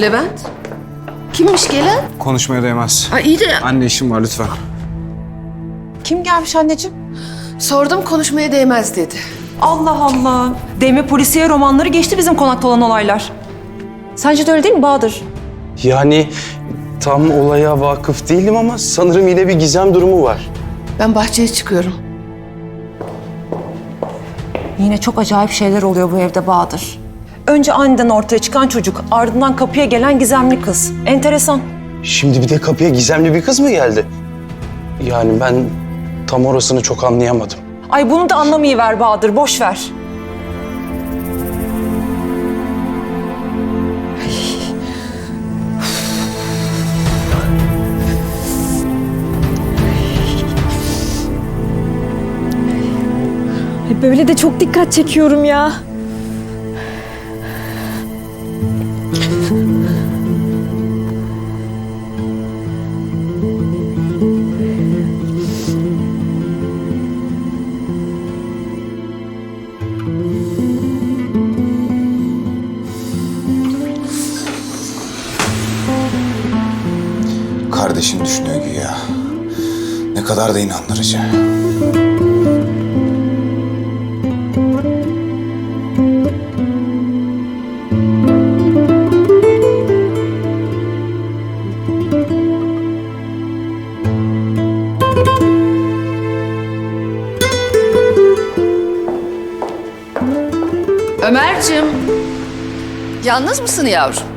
Levent? Kimmiş gelen? Konuşmaya değmez. Ay iyi de Anne işim var lütfen. Kim gelmiş anneciğim? sordum konuşmaya değmez dedi. Allah Allah. Demi polisiye romanları geçti bizim konakta olan olaylar. Sence de öyle değil mi Bahadır? Yani tam olaya vakıf değilim ama sanırım yine bir gizem durumu var. Ben bahçeye çıkıyorum. Yine çok acayip şeyler oluyor bu evde Bahadır. Önce aniden ortaya çıkan çocuk, ardından kapıya gelen gizemli kız. Enteresan. Şimdi bir de kapıya gizemli bir kız mı geldi? Yani ben tam orasını çok anlayamadım. Ay bunu da anlamayı ver Bahadır, boş ver. Böyle de çok dikkat çekiyorum ya. Kardeşim düşünüyor güya. Ne kadar da inandırıcı. Ömerciğim. Yalnız mısın yavrum?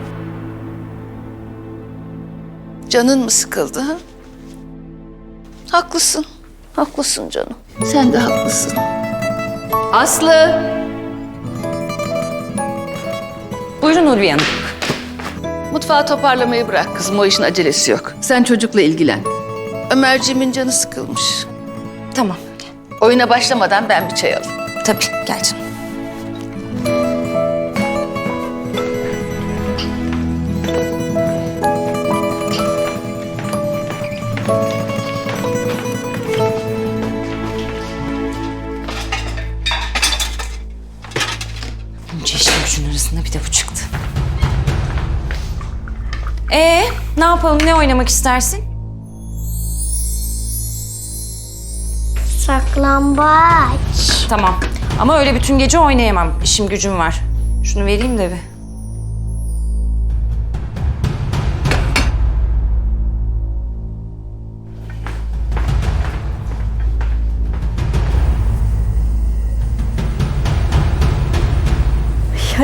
Canın mı sıkıldı ha? Haklısın. Haklısın canım. Sen de haklısın. Aslı. Buyurun Ulviye Hanım. Mutfağı toparlamayı bırak kızım. O işin acelesi yok. Sen çocukla ilgilen. Ömerciğimin canı sıkılmış. Tamam. Oyuna başlamadan ben bir çay alayım. Tabii, gel canım. Gücün arasında bir de bu çıktı. Ee, ne yapalım? Ne oynamak istersin? Saklambaç. Tamam. Ama öyle bütün gece oynayamam. İşim gücüm var. Şunu vereyim de bir.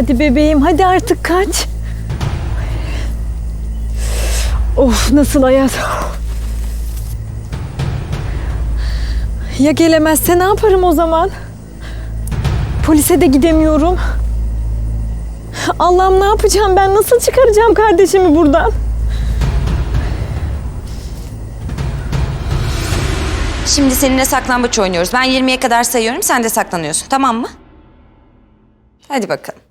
Hadi bebeğim hadi artık kaç. Of nasıl hayat. Ya gelemezse ne yaparım o zaman? Polise de gidemiyorum. Allah'ım ne yapacağım ben? Nasıl çıkaracağım kardeşimi buradan? Şimdi seninle saklambaç oynuyoruz. Ben 20'ye kadar sayıyorum, sen de saklanıyorsun. Tamam mı? Hadi bakalım.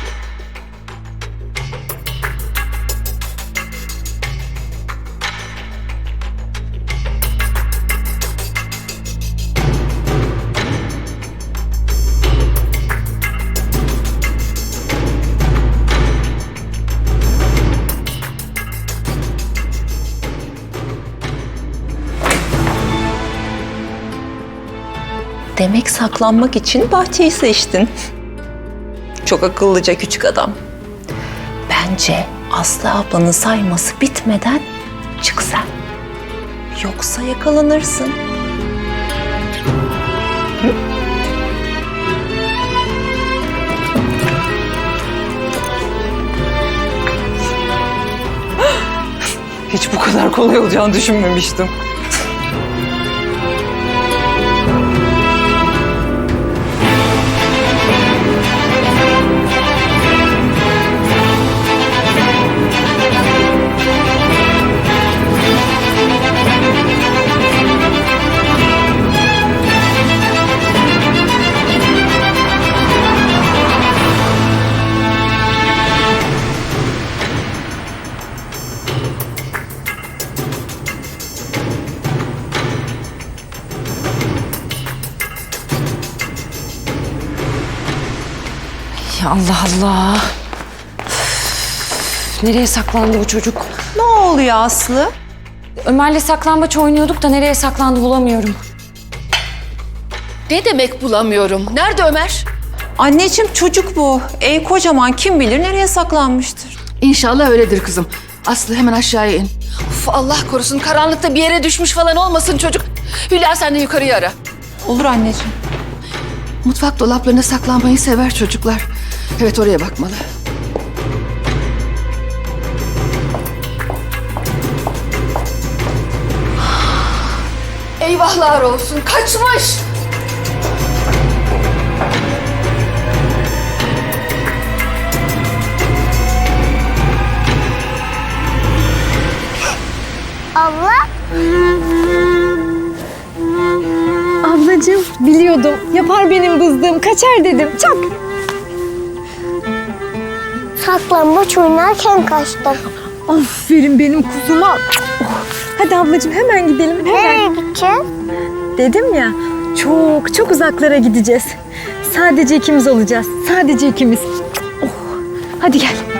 Demek saklanmak için bahçeyi seçtin. Çok akıllıca küçük adam. Bence Aslı ablanın sayması bitmeden çık sen. Yoksa yakalanırsın. Hiç bu kadar kolay olacağını düşünmemiştim. Allah Allah. Üf, Nereye saklandı bu çocuk? Ne oluyor Aslı? Ömer'le saklambaç oynuyorduk da nereye saklandı bulamıyorum. Ne demek bulamıyorum? Nerede Ömer? Anneciğim çocuk bu. Ev kocaman kim bilir nereye saklanmıştır. İnşallah öyledir kızım. Aslı hemen aşağıya in. Uf, Allah korusun karanlıkta bir yere düşmüş falan olmasın çocuk. Hülya sen de yukarıya ara. Olur anneciğim. Mutfak dolaplarına saklanmayı sever çocuklar. Evet oraya bakmalı. Eyvahlar olsun kaçmış. Abla Ablacığım biliyordum. Yapar benim bızdığım. Kaçar dedim. Çak. Saklambaç oynarken kaçtım. Aferin benim kuzuma. Oh. Hadi ablacığım hemen gidelim. Hemen. Nereye gideceğiz? Dedim ya çok çok uzaklara gideceğiz. Sadece ikimiz olacağız. Sadece ikimiz. Oh. Hadi gel.